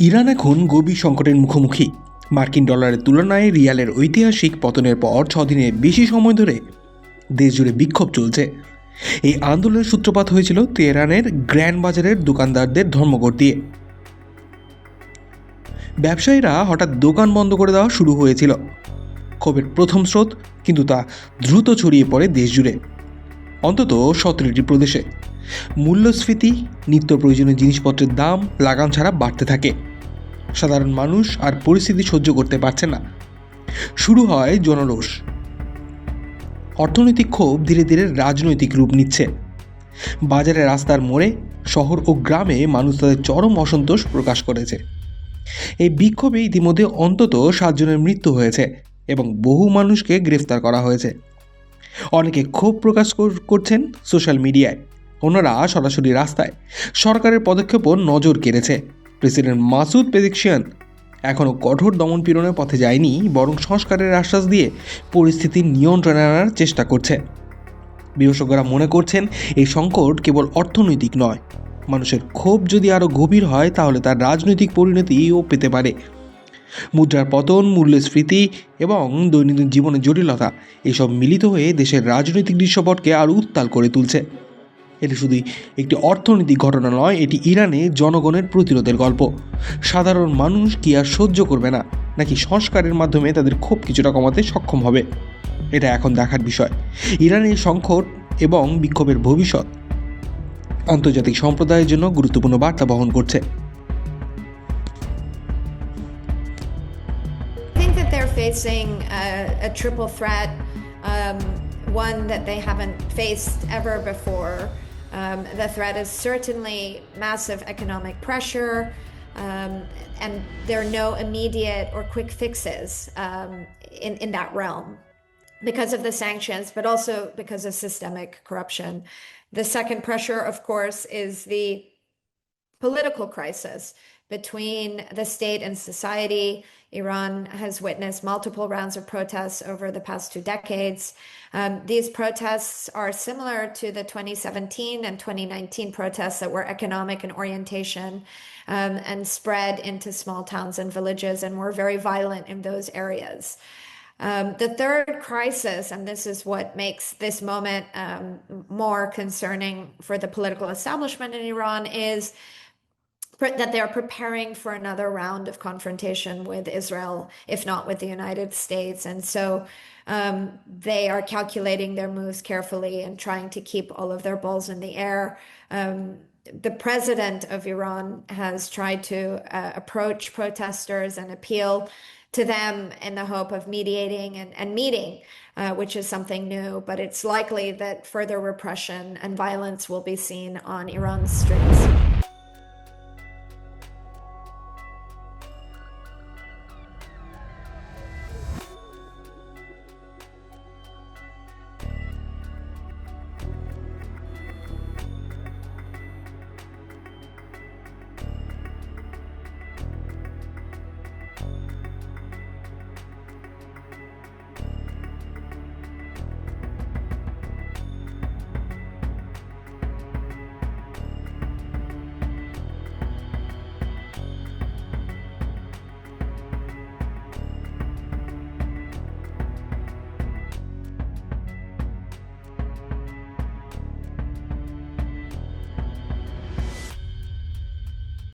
Iran এখন গভীর সংকটের মুখোমুখি। মার্কিন ডলারের তুলনায় রিয়ালের ঐতিহাসিক পতনের পর ছদিনের বেশি সময় ধরে দেশ জুড়ে বিক্ষোভ চলছে। এই আন্দোলনের সূত্রপাত হয়েছিল তেহরানের গ্র্যান্ড বাজারের দোকানদারদের ধর্মঘট দিয়ে। ব্যবসায়ীরা হঠাৎ দোকান বন্ধ করে দেওয়া শুরু হয়েছিল। ক্ষোভের প্রথম স্রোত কিন্তু তা দ্রুত ছড়িয়ে পড়ে দেশ জুড়ে অন্তত সতেরোটি প্রদেশে। মূল্যস্ফীতি, নিত্য প্রয়োজনীয় জিনিসপত্রের দাম, লাগাম ছাড়া বাড়তে থাকে। সাধারণ মানুষ আর পরিস্থিতি সহ্য করতে পারছে না। শুরু হয় জনরোষ। অর্থনৈতিক ক্ষোভ ধীরে ধীরে রাজনৈতিক রূপ নিচ্ছে। বাজারে রাস্তার মোড়ে শহর ও গ্রামে মানুষ তাদের চরম অসন্তোষ প্রকাশ করেছে। এই বিক্ষোভে ইতিমধ্যে অন্তত সাতজনের মৃত্যু হয়েছে এবং বহু মানুষকে গ্রেফতার করা হয়েছে। অনেকে ক্ষোভ প্রকাশ কর- করছেন সোশ্যাল মিডিয়ায়। অন্যরা সরাসরি রাস্তায়। সরকারের পদক্ষেপও নজর কেড়েছে। প্রেসিডেন্ট মাসুদ পেজিকশিয়ান এখনও কঠোর দমন পীড়নের পথে যায়নি, বরং সংস্কারের আশ্বাস দিয়ে পরিস্থিতি নিয়ন্ত্রণে আনার চেষ্টা করছে। বিশেষজ্ঞরা মনে করছেন, এই সংকট কেবল অর্থনৈতিক নয়। মানুষের ক্ষোভ যদি আরও গভীর হয়, তাহলে তার রাজনৈতিক পরিণতিও পেতে পারে। মুদ্রার পতন মূল্যস্ফীতি এবং দৈনন্দিন জীবনের জটিলতা, এসব মিলিত হয়ে দেশের রাজনৈতিক দৃশ্যপটকে আরও উত্তাল করে তুলছে। এটি শুধু একটি অর্থনৈতিক ঘটনা নয় এটি ইরানে জনগণের প্রতিরোধের গল্প। সাধারণ মানুষ কি আর সহ্য করবে না? নাকি সংস্কারের মাধ্যমে তাদের ক্ষোভ কিছুটা কমাতে সক্ষম হবে? এটা এখন দেখার বিষয়। ইরানের সংকট এবং বিক্ষোভের ভবিষ্যৎ আন্তর্জাতিক সম্প্রদায়ের জন্য গুরুত্বপূর্ণ বার্তা বহন করছে। Facing a, a triple threat, um, one that they haven't faced ever before. Um, the threat is certainly massive economic pressure, um, and there are no immediate or quick fixes um, in, in that realm because of the sanctions, but also because of systemic corruption. The second pressure, of course, is the political crisis between the state and society. Iran has witnessed multiple rounds of protests over the past two decades. Um, these protests are similar to the 2017 and 2019 protests that were economic in orientation um, and spread into small towns and villages and were very violent in those areas. Um, the third crisis, and this is what makes this moment um, more concerning for the political establishment in Iran, is that they're preparing for another round of confrontation with Israel, if not with the United States. And so um, they are calculating their moves carefully and trying to keep all of their balls in the air. Um, the president of Iran has tried to uh, approach protesters and appeal to them in the hope of mediating and, and meeting, uh, which is something new. But it's likely that further repression and violence will be seen on Iran's streets.